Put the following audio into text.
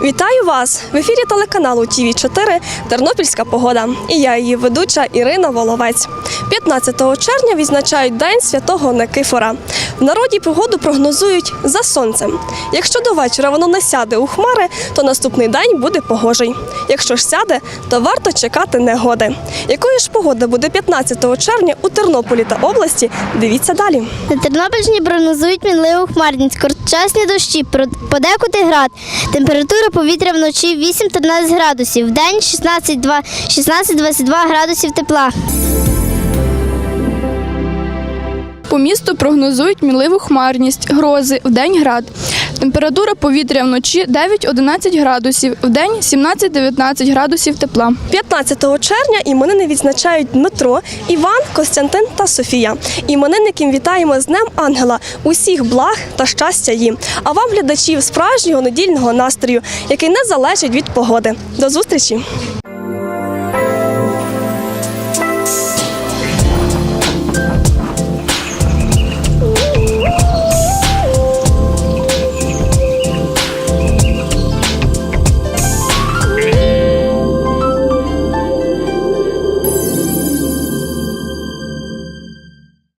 час! В ефірі телеканалу ТВ 4 Тернопільська погода. І я її ведуча Ірина Воловець. 15 червня відзначають День Святого Никифора. В народі погоду прогнозують за сонцем. Якщо до вечора воно не сяде у хмари, то наступний день буде погожий. Якщо ж сяде, то варто чекати негоди. Якою ж погода буде 15 червня у Тернополі та області? Дивіться далі. На Тернопільщині прогнозують мінливу хмарність, короткочасні дощі, подекуди град. Температура повітря вночі 8-13 градусів, в день 16-2 16-22 градусів тепла. По місту прогнозують мінливу хмарність, грози, вдень град. Температура повітря вночі 9-11 градусів, вдень 17-19 градусів тепла. 15 червня іменини відзначають Дмитро, Іван, Костянтин та Софія. Іменинників вітаємо з Днем Ангела, усіх благ та щастя їм. А вам, глядачів, справжнього недільного настрою, який не залежить від погоди. До зустрічі!